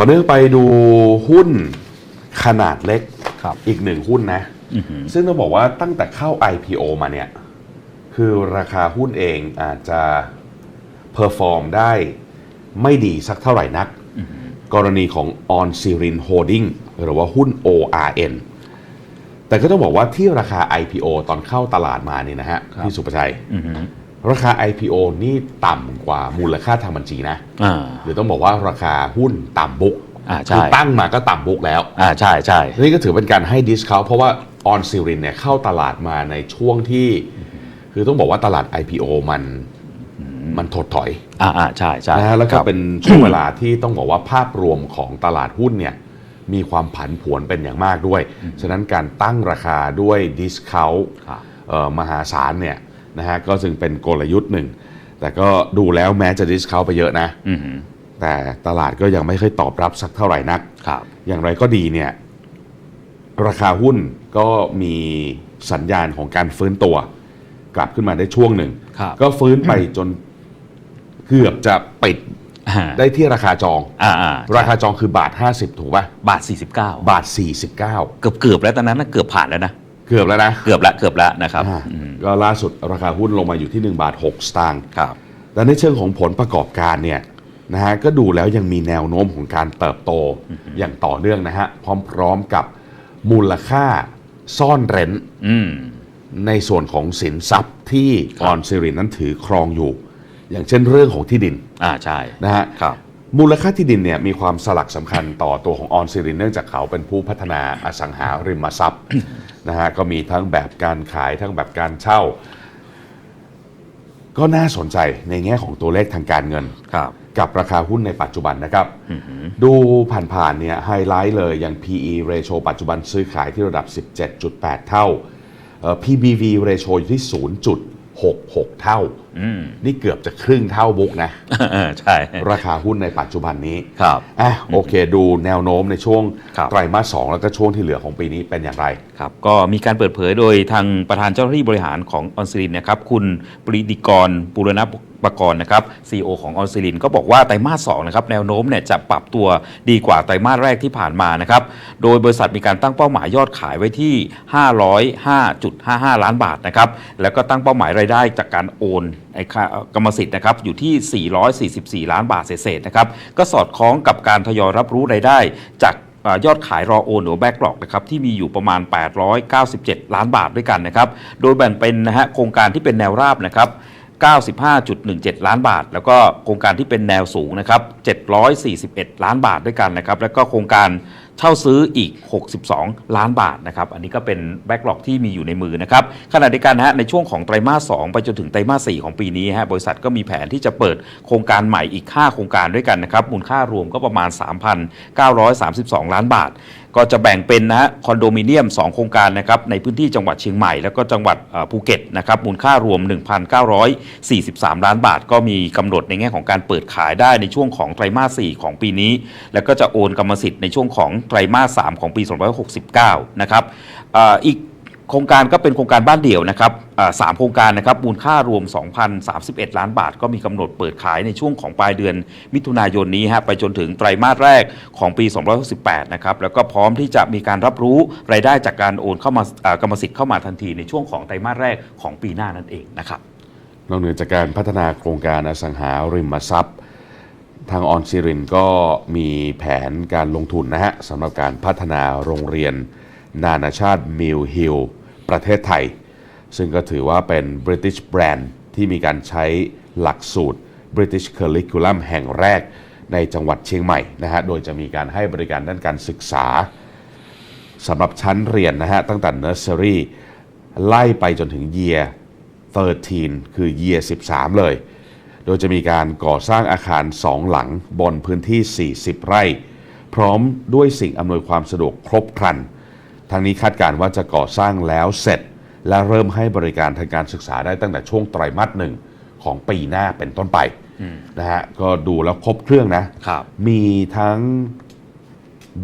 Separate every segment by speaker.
Speaker 1: ต่อเนื่องไปดูหุ้นขนาดเล็ก
Speaker 2: ครับ
Speaker 1: อีกหนึ่งหุ้นนะ
Speaker 2: อือหือ
Speaker 1: ซึ่งต้องบอกว่าตั้งแต่เข้า IPO มาเนี่ย คือราคาหุ้นเองอาจจะเพอร์ฟอร์มได้ไม่ดีสักเท่าไหร่นัก กรณีของ On Sirin Holding หรือว่าหุ้น ORN แต่ก็ต้องบอกว่าที่ราคา IPO ตอนเข้าตลาดมาเนี่ยนะฮะ
Speaker 2: ครับ
Speaker 1: พี่สุประชัย
Speaker 2: อือหือ
Speaker 1: ราคา IPO นี่ต่ำกว่ามูลค่าทางบัญชีนะ
Speaker 2: อ่า
Speaker 1: หรือต้องบอกว่าราคาหุ้นต่ำบุ๊ก
Speaker 2: อ่าใช่
Speaker 1: คือตั้งมาก็ต่ำบุ๊กแล้ว
Speaker 2: อ่าใช่ใช่
Speaker 1: นี่ก็ถือเป็นการให้ดิสคาวเพราะว่าออนซิรินเนี่ยเข้าตลาดมาในช่วงที่ คือต้องบอกว่าตลาด IPO มันมันถดถอย
Speaker 2: อ่าอ่าใช่ใช่
Speaker 1: นะฮะแล้วก็
Speaker 2: ครับ
Speaker 1: เป็นช่วงเวลาที่ต้องบอกว่าภาพรวมของตลาดหุ้นเนี่ยมีความผันผวนเป็นอย่างมากด้วย ฉะนั้นการตั้งราคาด้วยดิสคาว
Speaker 2: ครับ
Speaker 1: มหาศาลเนี่ย นะฮะก็จึงเป็นกลยุทธ์หนึ่ง แต่ก็ดูแล้วแม้จะดิสคาวไปเยอะนะ
Speaker 2: อือหือ
Speaker 1: แต่ตลาดก็ยังไม่ค่อยตอบรับสักเท่าไหร่นัก
Speaker 2: ครับ
Speaker 1: อย่างไรก็ดีเนี่ยราคาหุ้นก็มีสัญญาณของการฟื้นตัว กลับขึ้นมาได้ช่วงหนึ่ง
Speaker 2: ครับ
Speaker 1: ก็ฟื้นไปจนเกือบจะปิด
Speaker 2: อ่า
Speaker 1: ได้ที่ราคาจอง
Speaker 2: อ่าอ่า
Speaker 1: ราคาจองคือบาท 50 ถูกป่ะ
Speaker 2: บาท 49
Speaker 1: บาท 49
Speaker 2: เกือบเกือบแล้วตอนนั้นนะเกือบผ่านแล้วนะ
Speaker 1: เกือบแล้วนะ
Speaker 2: เกือบละเกือบละนะครับ
Speaker 1: อ่า
Speaker 2: อืม
Speaker 1: ก็ล่าสุดราคาหุ้นลงมาอยู่ที่ 1 บาท 6 สตางค์
Speaker 2: ครับ
Speaker 1: และในเชิงของผลประกอบการเนี่ยนะฮะก็ดูแล้วยังมีแนวโน้มของการเติบโตอย่างต่อเนื่องนะฮะพร้อมๆกับมูลค่าซ่อนเร้น
Speaker 2: อืม
Speaker 1: ในส่วนของสินทรัพย์ที่
Speaker 2: ครับ
Speaker 1: ออนซิรินนั้นถือครองอยู่ อย่างเช่นเรื่องของที่ดิน
Speaker 2: อ่าใช่
Speaker 1: นะฮะ
Speaker 2: ครับ
Speaker 1: มูลค่าที่ดินเนี่ยมีความสลักสำคัญต่อตัวของออนซิรินเนื่องจากเขาเป็นผู้พัฒนาอสังหาริมทรัพย์ นะฮะก็มีทั้งแบบการขายทั้งแบบการเช่า ก็น่าสนใจในแง่ของตัวเลขทางการเงิน
Speaker 2: ครับ
Speaker 1: กับราคาหุ้นในปัจจุบันนะครับ ดูผ่านๆเนี่ยไฮไลท์เลยอย่าง PE ratio ปัจจุบันซื้อขายที่ระดับ 17.8 เท่าเอ่อ PBV ratio อยู่ที่ 0.66 เท่า
Speaker 2: อืม
Speaker 1: นี่เกือบจะครึ่งเท่าบุ๊กนะ
Speaker 2: ใช่
Speaker 1: ราคาหุ้นในปัจจุบันนี้
Speaker 2: ครับ
Speaker 1: อะโอเค ดูแนวโน้มในช่วง
Speaker 2: ครับ
Speaker 1: ไตรมาสสองแล้วก็ช่วงที่เหลือของปีนี้เป็นอย่างไร
Speaker 2: ครับก็มีการเปิดเผยโดยทางประธานเจ้าหน้าที่บริหารของออนซิลินนะครับ คุณปรีดิกรบุรณปกรณ์นะครับ CEO ของออนซิลินก็บอกว่าไตรมาส2นะครับแนวโน้มเนี่ยจะปรับตัวดีกว่าไตรมาสแรกที่ผ่านมานะครับ โดยบริษัทมีการตั้งเป้าหมายยอดขายไว้ที่ 505.55 ล้านบาทนะครับ แล้วก็ตั้งเป้าหมายรายได้จากการโอน ไอ้ค่ากรรมสิทธิ์นะครับอยู่ที่ 444 ล้านบาทเศษนะครับก็สอดคล้องกับการทยอยรับรู้รายได้ จากยอดขายรอโอนหรือแบ็กหลอกนะครับที่มีอยู่ประมาณ 897 ล้านบาทด้วยกันนะครับโดยแบ่งเป็นนะฮะโครงการที่เป็นแนวราบนะครับ95.17 ล้านบาท แล้วก็โครงการที่เป็นแนวสูงนะครับ741 ล้านบาทด้วยกันนะครับแล้วก็โครงการ เช่าซื้ออีก 62 ล้านบาทนะครับ อันนี้ก็เป็นแบ็กหลอกที่มีอยู่ในมือนะครับ ขณะเดียวกันนะฮะในช่วงของไตรมาส 2 ไปจนถึงไตรมาส 4 ของปีนี้ฮะบริษัทก็มีแผนที่จะเปิดโครงการใหม่อีก 5 โครงการด้วยกันนะครับ มูลค่ารวมก็ประมาณ 3,932 ล้านบาทก็จะแบ่งเป็นนะฮะคอนโดมิเนียม 2 โครงการนะครับในพื้นที่จังหวัดเชียงใหม่ แล้วก็จังหวัดภูเก็ตนะครับมูลค่ารวม 1,943 ล้านบาท ก็มีกำหนดในแง่ของการเปิดขายได้ในช่วงของไตรมาส 4 ของปีนี้ แล้วก็จะโอนกรรมสิทธิ์ในช่วงของไตรมาส 3 ของปี 2569 นะครับเอ่ออีก โครงการก็เป็นโครงการบ้านเดี่ยวนะครับสามโครงการนะครับมูลค่ารวม 2,031 ล้านบาท ก็มีกำหนดเปิดขายในช่วงของปลายเดือนมิถุนายนนี้ฮะไปจนถึงไตรมาสแรกของปี2568 นะครับ แล้วก็พร้อมที่จะมีการรับรู้รายได้จากการโอนเข้ามาอ่ากรรมสิทธิ์เข้ามาทันทีในช่วงของไตรมาสแรกของปีหน้านั่นเองนะครับ
Speaker 1: นอกเหนือจากการพัฒนาโครงการอสังหาริมทรัพย์ ทางออนซิรินก็มีแผนการลงทุนนะฮะสำหรับการพัฒนาโรงเรียนนานาชาติมิลฮิล ประเทศไทย ซึ่งก็ถือว่าเป็น British Brand ที่มีการใช้หลักสูตร British Curriculum แห่งแรกในจังหวัดเชียงใหม่นะฮะ โดยจะมีการให้บริการด้านการศึกษาสำหรับชั้นเรียนนะฮะ ตั้งแต่ Nursery ไล่ไปจนถึง Year 13 คือ Year 13 เลย โดยจะมีการก่อสร้างอาคาร 2 หลังบนพื้นที่ 40 ไร่ พร้อมด้วยสิ่งอำนวยความสะดวกครบครัน ทางนี้คาดการณ์ว่าจะก่อสร้างแล้วเสร็จ และเริ่มให้บริการทางการศึกษาได้ตั้งแต่ช่วงไตรมาสหนึ่งของปีหน้าเป็นต้นไปนะฮะก็ดูแล้วครบเครื่องนะ
Speaker 2: ครับ
Speaker 1: มีทั้ง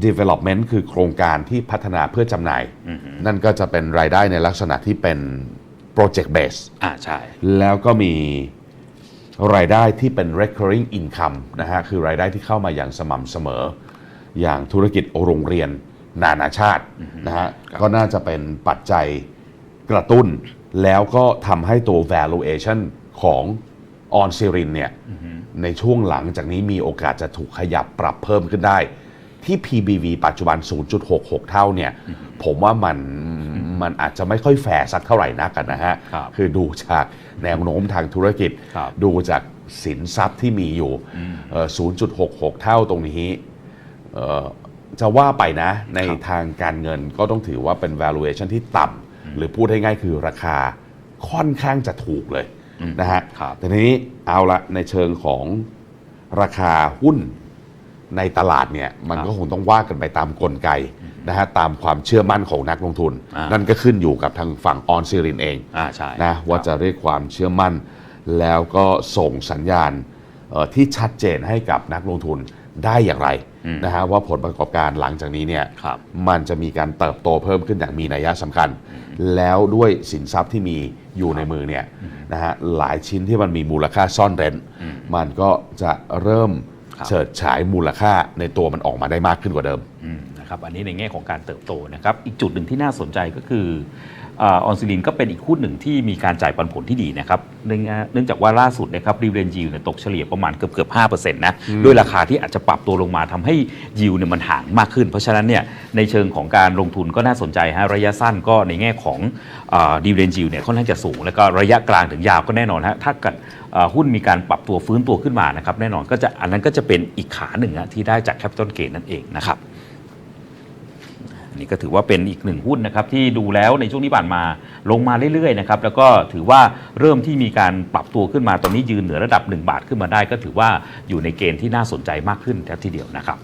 Speaker 1: development คือโครงการที่พัฒนาเพื่อจำหน่าย นั่นก็จะเป็นรายได้ในลักษณะที่เป็น project base
Speaker 2: อ่าใช่
Speaker 1: แล้วก็มีรายได้ที่เป็น recurring income นะฮะคือรายได้ที่เข้ามาอย่างสม่ำเสมอ อย่างธุรกิจโรงเรียน นานาชาตินะฮะ
Speaker 2: ครับ
Speaker 1: ก็น่าจะเป็นปัจจัยกระตุ้น แล้วก็ทำให้ตัว valuation ของออนซิรินเนี่ยในช่วงหลังจากนี้มีโอกาสจะถูกขยับปรับเพิ่มขึ้นได้ ที่ PBV ปัจจุบัน 0.66 เท่าเนี่ยผมว่ามันมันอาจจะไม่ค่อยแฟร์สักเท่าไหร่นักกันนะฮะ
Speaker 2: ครับ
Speaker 1: คือดูจากแนวโน้มทางธุรกิจ
Speaker 2: ครับ
Speaker 1: ดูจากสินทรัพย์ที่มีอยู่เอ่อ0.66 เท่าตรงนี้เอ่อ จะว่าไปนะใน
Speaker 2: ครับ
Speaker 1: ทางการเงินก็ต้องถือว่าเป็น valuation ที่ต่ำหรือพูดให้ง่ายคือราคาค่อนข้างจะถูกเลยนะฮะ
Speaker 2: ครับ
Speaker 1: แต่ทีนี้เอาละในเชิงของราคาหุ้นในตลาดเนี่ยมันก็คงต้องว่ากันไปตามกลไกนะฮะตามความเชื่อมั่นของนักลงทุน
Speaker 2: อ่านั่
Speaker 1: นั่นก็ขึ้นอยู่กับทางฝั่งออนซิรินเอง
Speaker 2: อ่าใช่
Speaker 1: นะว่าจะเรียกความเชื่อมั่น แล้วก็ส่งสัญญาณเอ่อที่ชัดเจนให้กับนักลงทุน ได้อย่างไรนะฮะว่าผลประกอบการหลังจากนี้เนี่ย
Speaker 2: ครับ
Speaker 1: มันจะมีการเติบโตเพิ่มขึ้นอย่างมีนัยสำคัญ แล้วด้วยสินทรัพย์ที่มีอยู่ในมือเนี่ยนะฮะหลายชิ้นที่มันมีมูลค่าซ่อนเร้น มันก็จะเริ่ม
Speaker 2: ครับ
Speaker 1: เฉิดฉายมูลค่าในตัวมันออกมาได้มากขึ้นกว่าเดิม
Speaker 2: อืมนะครับอันนี้ในแง่ของการเติบโตนะครับอีกจุดหนึ่งที่น่าสนใจก็คือ ออนซิลินก็เป็นอีกหุ้นหนึ่งที่มีการจ่ายปันผลที่ดีนะครับเนื่องเนื่องจากว่าล่าสุดนะครับรีเวนยิวเนี่ยตกเฉลี่ยประมาณเกือบเกือบห้าเปอร์เซ็นต์นะด้วยราคาที่อาจจะปรับตัวลงมาทำให้ยิวเนี่ยมันห่างมากขึ้น เพราะฉะนั้นเนี่ยในเชิงของการลงทุนก็น่าสนใจฮะระยะสั้นก็ในแง่ของดีเวนยิวเนี่ยค่อนข้างจะสูง แล้วก็ระยะกลางถึงยาวก็แน่นอนฮะถ้าเกิดเอ่อหุ้นมีการปรับตัวฟื้นตัวขึ้นมานะครับแน่นอนก็จะอันนั้นก็จะเป็นอีกขาหนึ่งฮะที่ได้จากแคปิตอลเกนนั่นเองนะครับอั นนี้ก็ถือว่าเป็นอีกหนึ่งหุ้นนะครับที่ดูแล้วในช่วงที่ผ่านมาลงมาเรื่อยๆนะครับแล้วก็ถือว่าเริ่มที่มีการปรับตัวขึ้นมาตอนนี้ยืนเหนือระดับ 1 บาทขึ้นมาได้ ก็ถือว่าอยู่ในเกณฑ์ที่น่าสนใจมากขึ้นทีเดียวนะครับ